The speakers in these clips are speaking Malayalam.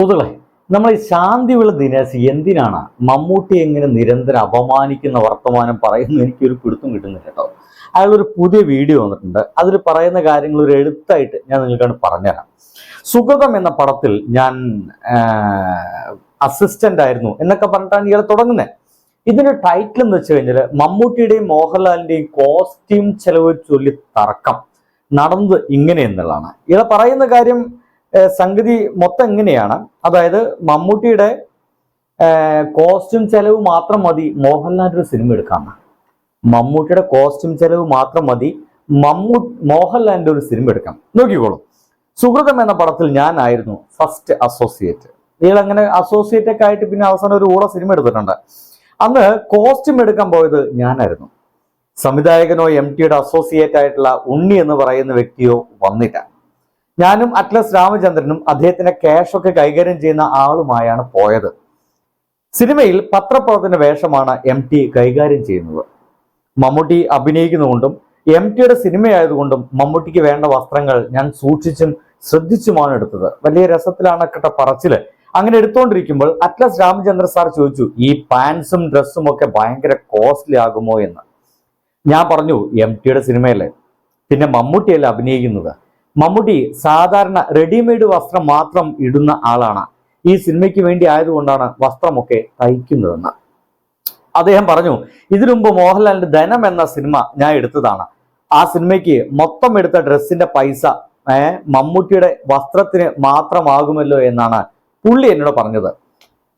സുഹൃത്തുക്കളെ നമ്മൾ ഈ ശാന്തിവിള ദിനേശ് എന്തിനാണ് മമ്മൂട്ടി എങ്ങനെ നിരന്തരം അപമാനിക്കുന്ന വർത്തമാനം പറയുന്നു എനിക്കൊരു പിടുത്തം കിട്ടുന്നില്ല കേട്ടോ. അയാളൊരു പുതിയ വീഡിയോ വന്നിട്ടുണ്ട്. അതിൽ പറയുന്ന കാര്യങ്ങൾ ഒരു എഴുത്തായിട്ട് ഞാൻ നിങ്ങൾക്കാണ് പറഞ്ഞുതരാം. സുഗതം എന്ന പടത്തിൽ ഞാൻ അസിസ്റ്റന്റ് ആയിരുന്നു എന്നൊക്കെ പറഞ്ഞിട്ടാണ് ഇയാൾ തുടങ്ങുന്നത് ഇതിന്റെ ടൈറ്റിൽ എന്ന് വെച്ച് കഴിഞ്ഞാൽ മമ്മൂട്ടിയുടെയും മോഹൻലാലിന്റെയും കോസ്റ്റ്യൂം ചെലവ് ചൊല്ലി തർക്കം നടന്നത് ഇങ്ങനെ എന്നുള്ളതാണ് ഇയാൾ പറയുന്ന കാര്യം സംഗതി മൊത്തം എങ്ങനെയാണ് അതായത് മമ്മൂട്ടിയുടെ കോസ്റ്റ്യൂം ചെലവ് മാത്രം മതി മോഹൻലാലിന്റെ ഒരു സിനിമ എടുക്കാൻ. മമ്മൂട്ടിയുടെ കോസ്റ്റ്യൂം ചെലവ് മാത്രം മതി മമ്മൂ മോഹൻലാലിന്റെ ഒരു സിനിമ എടുക്കാം. നോക്കിക്കോളൂ. സുഹൃതം എന്ന പടത്തിൽ ഞാനായിരുന്നു ഫസ്റ്റ് അസോസിയേറ്റ് ഇയാൾ അങ്ങനെ അസോസിയേറ്റ് ഒക്കെ ആയിട്ട് പിന്നെ അവസാനം ഒരു ഊള സിനിമ എടുത്തിട്ടുണ്ട്. അന്ന് കോസ്റ്റ്യൂം എടുക്കാൻ പോയത് ഞാനായിരുന്നു. സംവിധായകനോ എം ടിയുടെ അസോസിയേറ്റ് ആയിട്ടുള്ള ഉണ്ണി എന്ന് പറയുന്ന വ്യക്തിയോ വന്നില്ല. ഞാനും അറ്റ്ലസ് രാമചന്ദ്രനും അദ്ദേഹത്തിന്റെ ക്യാഷ് ഒക്കെ കൈകാര്യം ചെയ്യുന്ന ആളുമായാണ് പോയത്. സിനിമയിൽ പത്രപ്രവർത്തന വേഷമാണ് എം ടി കൈകാര്യം ചെയ്യുന്നത്. മമ്മൂട്ടി അഭിനയിക്കുന്നതുകൊണ്ടും എം ടിയുടെ സിനിമയായതുകൊണ്ടും മമ്മൂട്ടിക്ക് വേണ്ട വസ്ത്രങ്ങൾ ഞാൻ സൂക്ഷിച്ചും ശ്രദ്ധിച്ചുമാണ് എടുത്തത്. വലിയ രസത്തിലാണ് കേട്ട പറച്ചിൽ. അങ്ങനെ എടുത്തുകൊണ്ടിരിക്കുമ്പോൾ അറ്റ്ലസ് രാമചന്ദ്ര സാർ ചോദിച്ചു ഈ പാൻസും ഡ്രസ്സും ഒക്കെ ഭയങ്കര കോസ്റ്റ്ലി ആകുമോ? എന്ന്. ഞാൻ പറഞ്ഞു എം ടിയുടെ സിനിമയല്ലേ. പിന്നെ മമ്മൂട്ടിയല്ലേ അഭിനയിക്കുന്നത്? മമ്മൂട്ടി സാധാരണ റെഡിമെയ്ഡ് വസ്ത്രം മാത്രം ഇടുന്ന ആളാണ്. ഈ സിനിമയ്ക്ക് വേണ്ടി ആയതുകൊണ്ടാണ് വസ്ത്രമൊക്കെ തയ്ക്കുന്നതെന്ന്. അദ്ദേഹം പറഞ്ഞു ഇതിനു മുമ്പ് മോഹൻലാലിന്റെ ധനം എന്ന സിനിമ ഞാൻ എടുത്തതാണ്. ആ സിനിമയ്ക്ക് മൊത്തം എടുത്ത ഡ്രസ്സിന്റെ പൈസ മമ്മൂട്ടിയുടെ വസ്ത്രത്തിന് മാത്രമാകുമല്ലോ എന്നാണ് പുള്ളി എന്നോട് പറഞ്ഞത്.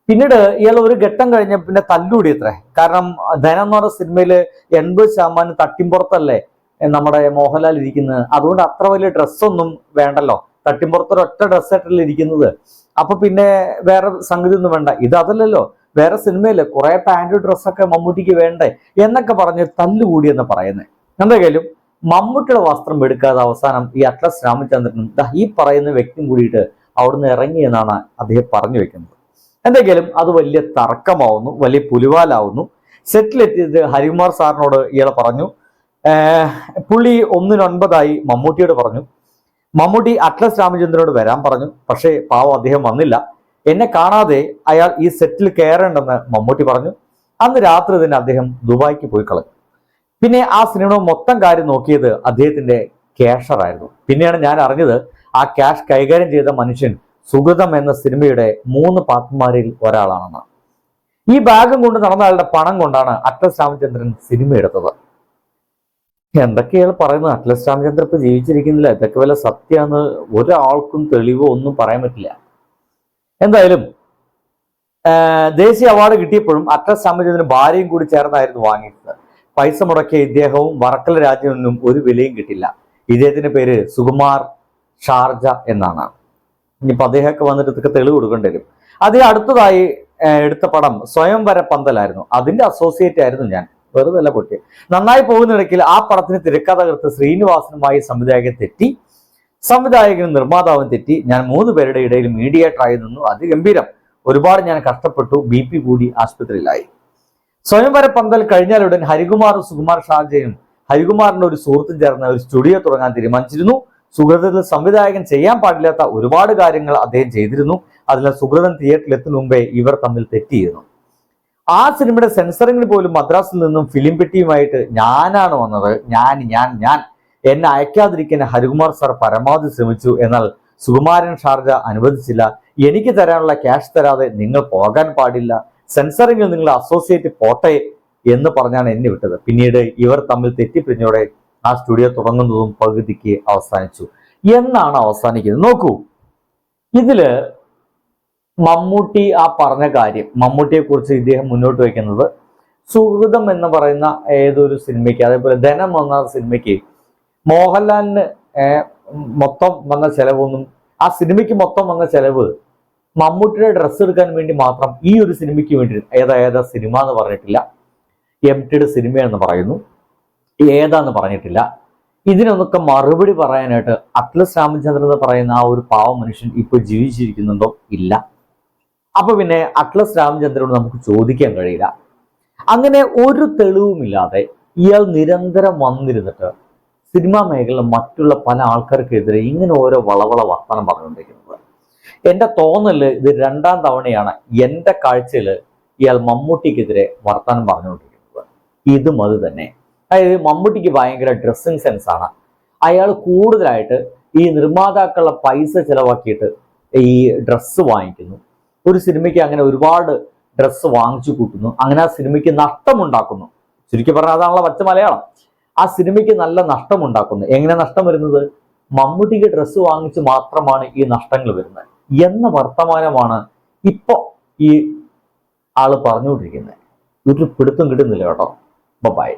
പിന്നീട് ഇയാൾ ഒരു ഘട്ടം കഴിഞ്ഞ പിന്നെ തല്ലുകൂടി അത്രേ കാരണം ധനം എന്ന് പറഞ്ഞ സിനിമയിൽ എൺപത് ശതമാനം തട്ടിമ്പുറത്തല്ലേ നമ്മുടെ മോഹൻലാൽ ഇരിക്കുന്നത്. അതുകൊണ്ട് അത്ര വലിയ ഡ്രസ്സൊന്നും വേണ്ടല്ലോ. തട്ടിമ്പുറത്ത് ഒരൊറ്റ ഡ്രസ്സായിട്ടല്ലേ ഇരിക്കുന്നത്. അപ്പൊ പിന്നെ വേറെ സംഗതി ഒന്നും വേണ്ട. ഇത് അതല്ലല്ലോ. വേറെ സിനിമയിൽ കുറെ പാന്റ് ഡ്രസ്സൊക്കെ മമ്മൂട്ടിക്ക് വേണ്ടേ എന്നൊക്കെ പറഞ്ഞ് തല്ലുകൂടി എന്ന് പറയുന്നത് എന്തായാലും മമ്മൂട്ടിയുടെ വസ്ത്രം എടുക്കാതെ അവസാനം ഈ അറ്റ്ലസ് രാമചന്ദ്രനും ഈ പറയുന്ന വ്യക്തിയും കൂടിയിട്ട് അവിടുന്ന് ഇറങ്ങി എന്നാണ് അദ്ദേഹം പറഞ്ഞു വെക്കുന്നത്. എന്തെങ്കിലും അത് വലിയ തർക്കമാവുന്നു വലിയ പുലിവാലാവുന്നു. സെറ്റിലെത്തിയത് ഹരികുമാർ സാറിനോട് ഇയാൾ പറഞ്ഞു പുള്ളി ഒന്നിനൊൻപതായി മമ്മൂട്ടിയോട് പറഞ്ഞു. മമ്മൂട്ടി അറ്റ്ലസ് രാമചന്ദ്രനോട് വരാൻ പറഞ്ഞു. പക്ഷേ പാവം അദ്ദേഹം വന്നില്ല. എന്നെ കാണാതെ അയാൾ ഈ സെറ്റിൽ കയറേണ്ടെന്ന് മമ്മൂട്ടി പറഞ്ഞു. അന്ന് രാത്രി തന്നെ അദ്ദേഹം ദുബായിക്ക് പോയി കളഞ്ഞു. പിന്നെ ആ സിനിമ മൊത്തം കാര്യം നോക്കിയത് അദ്ദേഹത്തിന്റെ ക്യാഷറായിരുന്നു പിന്നെയാണ് ഞാൻ അറിഞ്ഞത് ആ ക്യാഷ് കൈകാര്യം ചെയ്ത മനുഷ്യൻ സുഗതം എന്ന സിനിമയുടെ മൂന്ന് പാർട്ട്മാരിൽ ഒരാളാണെന്ന് ഈ ഭാഗം കൊണ്ട് നടന്ന ആളുടെ പണം കൊണ്ടാണ് അറ്റസ് രാമചന്ദ്രൻ സിനിമ എടുത്തത്. എന്തൊക്കെയാണ് പറയുന്നത് അറ്റ്ലസ് രാമചന്ദ്രൻ ഇപ്പൊ ജീവിച്ചിരിക്കുന്നില്ല. ഇതൊക്കെ വല്ല സത്യമാണ് ഒരാൾക്കും തെളിവോ ഒന്നും പറയാൻ പറ്റില്ല. എന്തായാലും ദേശീയ അവാർഡ് കിട്ടിയപ്പോഴും അറ്റ്ലസ് രാമചന്ദ്രൻ ഭാര്യയും കൂടി ചേർന്നായിരുന്നു വാങ്ങിയത് പൈസ മുടക്കിയ ഇദ്ദേഹവും വറക്കൽ രാജ്യമൊന്നും ഒരു വിലയും കിട്ടില്ല. ഇദ്ദേഹത്തിന്റെ പേര് സുകുമാർ ഷാർജ എന്നാണ്. ഇനിയിപ്പോൾ അദ്ദേഹമൊക്കെ വന്നിട്ട് ഇതൊക്കെ തെളിവ് കൊടുക്കേണ്ടി വരും. അതേ അടുത്തതായി എടുത്ത പടം സ്വയംവര പന്തലായിരുന്നു. അതിന്റെ അസോസിയേറ്റ് ആയിരുന്നു ഞാൻ. വെറുതെ അല്ല പൊട്ടി നന്നായി പോകുന്നിടയ്ക്കിൽ ആ പടത്തിന് തിരക്കഥകൃത്ത് ശ്രീനിവാസനുമായി സംവിധായകൻ തെറ്റി സംവിധായകനും നിർമ്മാതാവും തെറ്റി. ഞാൻ മൂന്ന് പേരുടെ ഇടയിൽ മീഡിയേറ്ററായി നിന്നു. അതിഗംഭീരം ഒരുപാട് ഞാൻ കഷ്ടപ്പെട്ടു. ബി പി കൂടി ആശുപത്രിയിലായി. സ്വയംവര പന്തൽ കഴിഞ്ഞാലുടൻ ഹരികുമാറും സുകുമാർ ഷാജയും ഹരികുമാറിന്റെ ഒരു സുഹൃത്തും ചേർന്ന് ഒരു സ്റ്റുഡിയോ തുടങ്ങാൻ തീരുമാനിച്ചിരുന്നു. സുഹൃതത്തിൽ സംവിധായകൻ ചെയ്യാൻ പാടില്ലാത്ത ഒരുപാട് കാര്യങ്ങൾ അദ്ദേഹം ചെയ്തിരുന്നു. അതിനാൽ സുഹൃതൻ തിയേറ്ററിൽ എത്തുന്ന മുമ്പേ ഇവർ തമ്മിൽ തെറ്റിയിരുന്നു. ആ സിനിമയുടെ സെൻസറിങ്ങിന് പോലും മദ്രാസിൽ നിന്നും ഫിലിം പെട്ടിയുമായിട്ട് ഞാനാണ് വന്നത്. ഞാൻ ഞാൻ ഞാൻ. എന്നെ അയക്കാതിരിക്കാൻ ഹരികുമാർ സാർ പരമാവധി ശ്രമിച്ചു എന്നാൽ സുകുമാരൻ ഷാർജ അനുവദിച്ചില്ല. എനിക്ക് തരാനുള്ള ക്യാഷ് തരാതെ നിങ്ങൾ പോകാൻ പാടില്ല. സെൻസറിങ്ങിൽ നിങ്ങൾ അസോസിയേറ്റ് പോട്ടെ എന്ന് പറഞ്ഞാണ് എന്നെ വിട്ടത്. പിന്നീട് ഇവർ തമ്മിൽ തെറ്റിപ്പിരിഞ്ഞോടെ ആ സ്റ്റുഡിയോ തുടങ്ങുന്നതും പകുതിക്ക് അവസാനിച്ചു. എന്നാണ് അവസാനിക്കുന്നത്. നോക്കൂ. ഇതിൽ മമ്മൂട്ടി ആ പറഞ്ഞ കാര്യം മമ്മൂട്ടിയെ കുറിച്ച് ഇദ്ദേഹം മുന്നോട്ട് വയ്ക്കുന്നത് സുഹൃതം എന്ന് പറയുന്ന ഏതൊരു സിനിമയ്ക്ക് അതേപോലെ ധനം എന്ന സിനിമയ്ക്ക് മോഹൻലാലിന് മൊത്തം വന്ന ചെലവൊന്നും ആ സിനിമയ്ക്ക് മൊത്തം വന്ന ചെലവ് മമ്മൂട്ടിയുടെ ഡ്രസ്സ് എടുക്കാൻ വേണ്ടി മാത്രം ഈ ഒരു സിനിമയ്ക്ക് വേണ്ടി ഏതാ ഏതാ സിനിമ എന്ന് പറഞ്ഞിട്ടില്ല. എം ടിയുടെ സിനിമയെന്ന് പറയുന്നു. ഏതാന്ന് പറഞ്ഞിട്ടില്ല. ഇതിനൊന്നൊക്കെ മറുപടി പറയാനായിട്ട് അഖിലസ് രാമചന്ദ്രൻ എന്ന് പറയുന്ന ആ ഒരു പാവ മനുഷ്യൻ ഇപ്പോൾ ജീവിച്ചിരിക്കുന്നുണ്ടോ? ഇല്ല. അപ്പൊ പിന്നെ അറ്റ്ലസ് രാമചന്ദ്രനോട് നമുക്ക് ചോദിക്കാൻ കഴിയില്ല. അങ്ങനെ ഒരു തെളിവുമില്ലാതെ ഇയാൾ നിരന്തരം വന്നിരുന്നിട്ട് സിനിമാ മേഖലയിലെ മറ്റുള്ള പല ആൾക്കാർക്കെതിരെ ഇങ്ങനെ ഓരോ വളവള വർത്തനം പറഞ്ഞുകൊണ്ടിരിക്കുന്നത്. എന്റെ തോന്നൽ ഇത് രണ്ടാം തവണയാണ് എന്റെ കാഴ്ചയിൽ ഇയാൾ മമ്മൂട്ടിക്കെതിരെ വർത്തമാനം പറഞ്ഞുകൊണ്ടിരിക്കുന്നത്. ഇതും അത് തന്നെ. അതായത് മമ്മൂട്ടിക്ക് ഭയങ്കര ഡ്രസ്സിങ് സെൻസ് ആണ്. അയാൾ കൂടുതലായിട്ട് ഈ നിർമ്മാതാക്കളുടെ പൈസ ചിലവാക്കിയിട്ട് ഈ ഡ്രസ്സ് വാങ്ങിക്കുന്നു. ഒരു സിനിമയ്ക്ക് അങ്ങനെ ഒരുപാട് ഡ്രസ്സ് വാങ്ങിച്ചു കൂട്ടുന്നു. അങ്ങനെ ആ സിനിമയ്ക്ക് നഷ്ടമുണ്ടാക്കുന്നു. ചുരുക്കി പറഞ്ഞാൽ അതാണല്ലോ പച്ച മലയാളം. ആ സിനിമയ്ക്ക് നല്ല നഷ്ടമുണ്ടാക്കുന്നു. എങ്ങനെ നഷ്ടം വരുന്നത്? മമ്മൂട്ടിക്ക് ഡ്രസ്സ് വാങ്ങിച്ച് മാത്രമാണ് ഈ നഷ്ടങ്ങൾ വരുന്നത്. എന്ന വർത്തമാനമാണ് ഇപ്പോൾ ഈ ആൾ പറഞ്ഞുകൊണ്ടിരിക്കുന്നത്. ഒരു പിടുത്തം കിട്ടുന്നില്ല കേട്ടോ. ബൈ